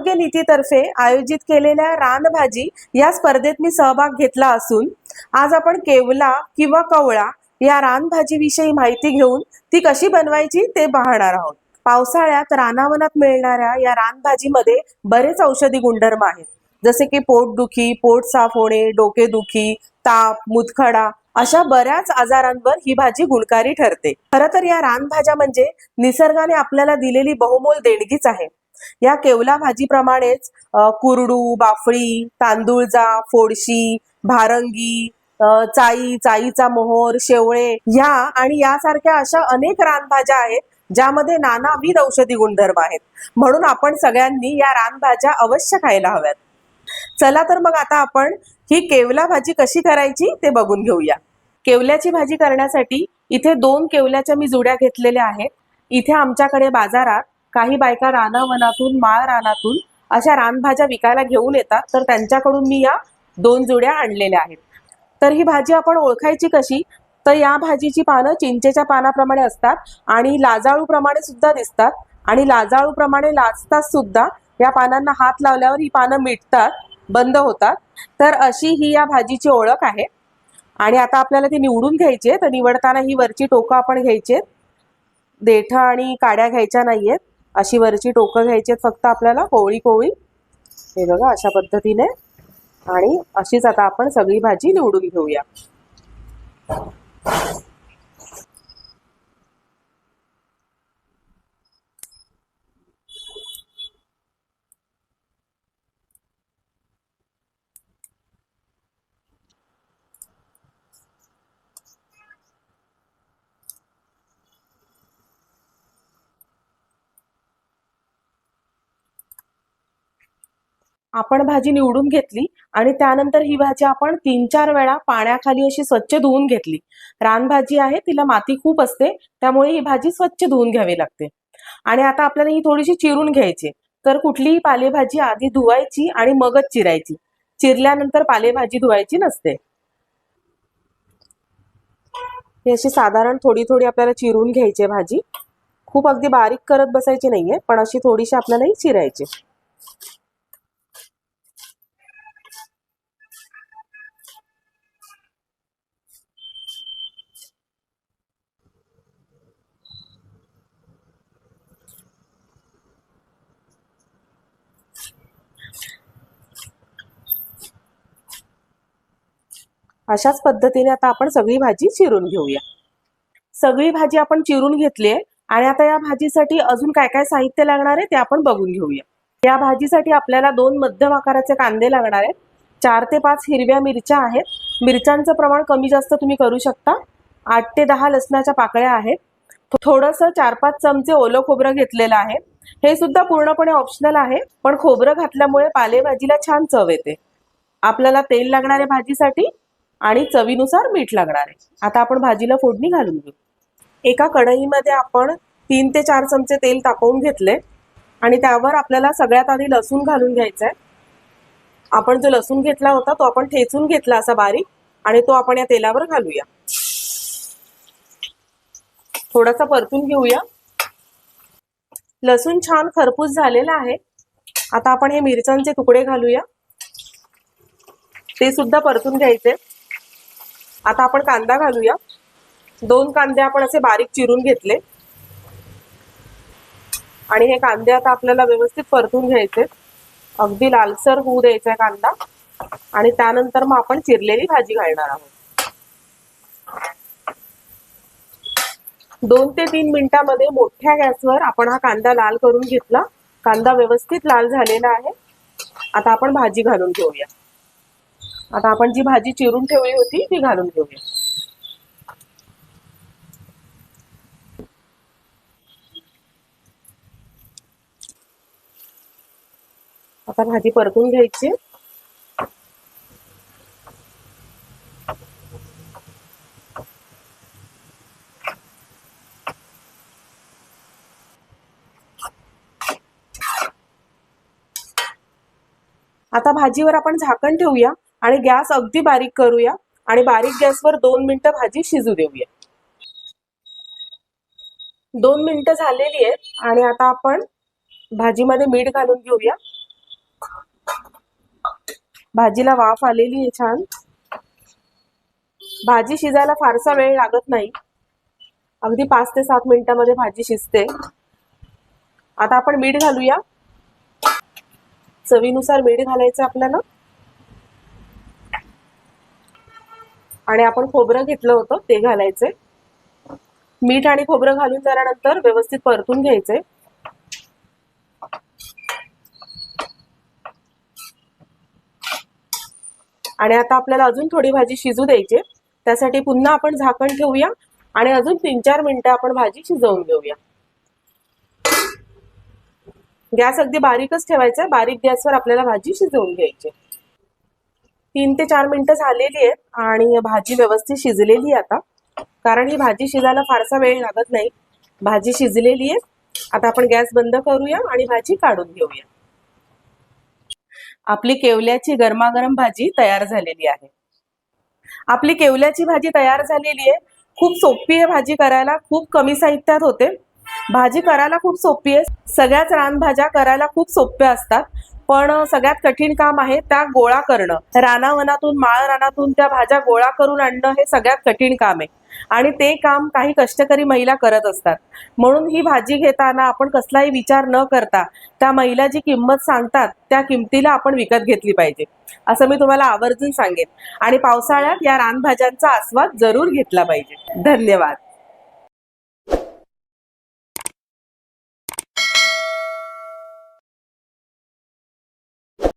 आरोग्य नीतीतर्फे आयोजित केलेल्या रानभाजी या स्पर्धेत मी सहभाग घेतला असून आज आपण केवला किंवा कवळा या रानभाजी विषयी माहिती घेऊन ती कशी बनवायची ते पाहणार आहोत. पावसाळ्यात रानावनात मिळणाऱ्या या रानभाजीमध्ये बरेच औषधी गुणधर्म आहेत. जसे की पोटदुखी पोट साफ होणे डोकेदुखी ताप मुतखडा अशा बऱ्याच आजारांवर ही भाजी गुणकारी ठरते. खरं तर या रानभाज्या म्हणजे निसर्गाने आपल्याला दिलेली बहुमोल देणगीच आहे. या केवला भाजीप्रमाणेच कुरडू बाफळी तांदूळजा फोडशी भारंगी चाई चाईचा मोहोर शेवळे ह्या आणि यासारख्या अशा अनेक रानभाज्या आहेत ज्यामध्ये नानाविध औषधी गुणधर्म आहेत. म्हणून आपण सगळ्यांनी या रानभाज्या अवश्य खायला हव्यात. चला तर मग आता आपण ही केवला भाजी कशी करायची ते बघून घेऊया. केवल्याची भाजी करण्यासाठी इथे दोन केवल्याच्या मी जुड्या घेतलेल्या आहेत. इथे आमच्याकडे बाजारात काही बायका रानावनातून माळ रानातून अशा रानभाज्या विकायला घेऊन येतात. तर त्यांच्याकडून मी या दोन जुड्या आणलेल्या आहेत. तर ही भाजी आपण ओळखायची कशी? तर या भाजीची पानं चिंचेच्या पानाप्रमाणे असतात आणि लाजाळू प्रमाणे सुद्धा दिसतात. आणि लाजाळू प्रमाणे लाजतात सुद्धा या पानांना हात लावल्यावर ही पानं मिटतात बंद होतात. तर अशी ही या भाजीची ओळख आहे. आणि आता आपल्याला ती निवडून घ्यायची आहे. तर निवडताना ही वरची टोकं आपण घ्यायची आहेत. देठं आणि काड्या घ्यायच्या नाहीयेत. अशी वरची टोकं घ्यायची आहेत फक्त आपल्याला कोवळी कोवळी. हे बघा अशा पद्धतीने. आणि अशीच आता आपण सगळी भाजी निवडून घेऊया. आपण भाजी निवडून घेतली आणि त्यानंतर ही भाजी आपण तीन चार वेळा पाण्याखाली अशी स्वच्छ धुवून घेतली. रानभाजी आहे तिला माती खूप असते त्यामुळे ही भाजी स्वच्छ धुवून घ्यावी लागते. आणि आता आपल्याला ही थोडीशी चिरून घ्यायची तर कुठलीही पालेभाजी आधी धुवायची आणि मगच चिरायची. चिरल्यानंतर पालेभाजी धुवायची नसते. ही अशी साधारण थोडी थोडी आपल्याला चिरून घ्यायची भाजी. खूप अगदी बारीक करत बसायची नाहीये पण अशी थोडीशी आपल्याला ही चिरायची अशाच पद्धतीने आता आपण सगळी भाजी चिरून घेऊया. सगळी भाजी आपण चिरून घेतली आहे आणि आता या भाजीसाठी अजून काय काय साहित्य लागणार आहे ते आपण बघून घेऊया. या भाजीसाठी आपल्याला दोन मध्यम आकाराचे कांदे लागणार आहेत. चार ते पाच हिरव्या मिरच्या आहेत. मिरच्यांचं प्रमाण कमी जास्त तुम्ही करू शकता. आठ ते दहा लसणाच्या पाकळ्या आहेत. थोडंसं चार पाच चमचे ओलं खोबरं घेतलेलं आहे. हे सुद्धा पूर्णपणे ऑप्शनल आहे पण खोबरं घातल्यामुळे पालेभाजीला छान चव येते. आपल्याला तेल लागणार आहे भाजीसाठी. आणि चवीनुसार मीठ लागणार आहे. आता आपण भाजीला फोडणी घालून घेऊ. एका कढईमध्ये आपण तीन ते चार चमचे तेल तापवून घेतले आणि त्यावर आपल्याला सगळ्यात आधी लसूण घालून घ्यायचा आहे आपण जो लसूण घेतला होता तो आपण ठेचून घेतला असा बारीक आणि तो आपण या तेलावर घालूया. थोडासा परतून घेऊया. लसूण छान खरपूस झालेला आहे. आता आपण हे मिरच्यांचे तुकडे घालूया. ते सुद्धा परतून घ्यायचे. आता आपण कांदा घालूया. दोन कांदे आपण असे बारीक चिरून घेतले. आणि हे कांदे आता आपल्याला व्यवस्थित परतून घ्यायचे. अगदी लालसर होऊ द्यायचा कांदा. आणि त्यानंतर मग आपण चिरलेली भाजी घालणार आहोत. दोन ते तीन मिनिटांमध्ये मोठ्या गॅसवर आपण हा कांदा लाल करून घेतला. कांदा व्यवस्थित लाल झालेला आहे. आता आपण भाजी घालून घेऊया. आता आपण जी भाजी चिरून ठेवली होती ती घालून घेऊया. आता भाजी परतून घ्यायची. आता भाजीवर आपण झाकण ठेवूया. आणि गॅस अगदी बारीक करूया आणि बारीक गॅसवर दोन मिनिटं भाजी शिजू देऊया. दोन मिनिटं झालेली आहेत आणि आता आपण भाजीमध्ये मीठ घालून घेऊया. भाजीला वाफ आलेली आहे छान. भाजी शिजायला फारसा वेळ लागत नाही. अगदी पाच ते सात मिनिटामध्ये भाजी शिजते. आता आपण मीठ घालूया. चवीनुसार मीठ घालायचं आपल्याला. आणि आपण खोबरं घेतलं होतं ते घालायचे. मीठ आणि खोबरं घालून झाल्यानंतर व्यवस्थित परतून घ्यायचे. आणि आता आपल्याला अजून थोडी भाजी शिजू द्यायची त्यासाठी पुन्हा आपण झाकण ठेवूया आणि अजून तीन चार मिनिटं आपण भाजी शिजवून घेऊया. गॅस अगदी बारीकच ठेवायचा बारीक गॅसवर आपल्याला भाजी शिजवून घ्यायची तीन ते चार मिनिटं झालेली आहेत आणि भाजी व्यवस्थित शिजलेली आहे आता. कारण ही भाजी शिजायला फारसा वेळ लागत नाही. भाजी शिजलेली आहे. आता आपण गॅस बंद करूया आणि भाजी काढून घेऊया. आपली केवल्याची गरमागरम भाजी तयार झालेली आहे. आपली केवल्याची भाजी तयार झालेली आहे. खूप सोपी आहे भाजी करायला. खूप कमी साहित्यात होते. भाजी करायला खूप सोपी आहे. सगळ्याच रानभाज्या करायला खूप सोप्या असतात. पण सगळ्यात कठीण काम आहे त्या गोळा करणं. रानावनातून माळ रानातून त्या भाज्या गोळा करून आणणं हे सगळ्यात कठीण काम आहे. आणि ते काम काही कष्टकरी महिला करत असतात. म्हणून ही भाजी घेताना आपण कसलाही विचार न करता त्या महिला जी किंमत सांगतात त्या किमतीला आपण विकत घेतली पाहिजे. असं मी तुम्हाला आवर्जून सांगेन. आणि पावसाळ्यात या रानभाज्यांचा आस्वाद जरूर घेतला पाहिजे. धन्यवाद.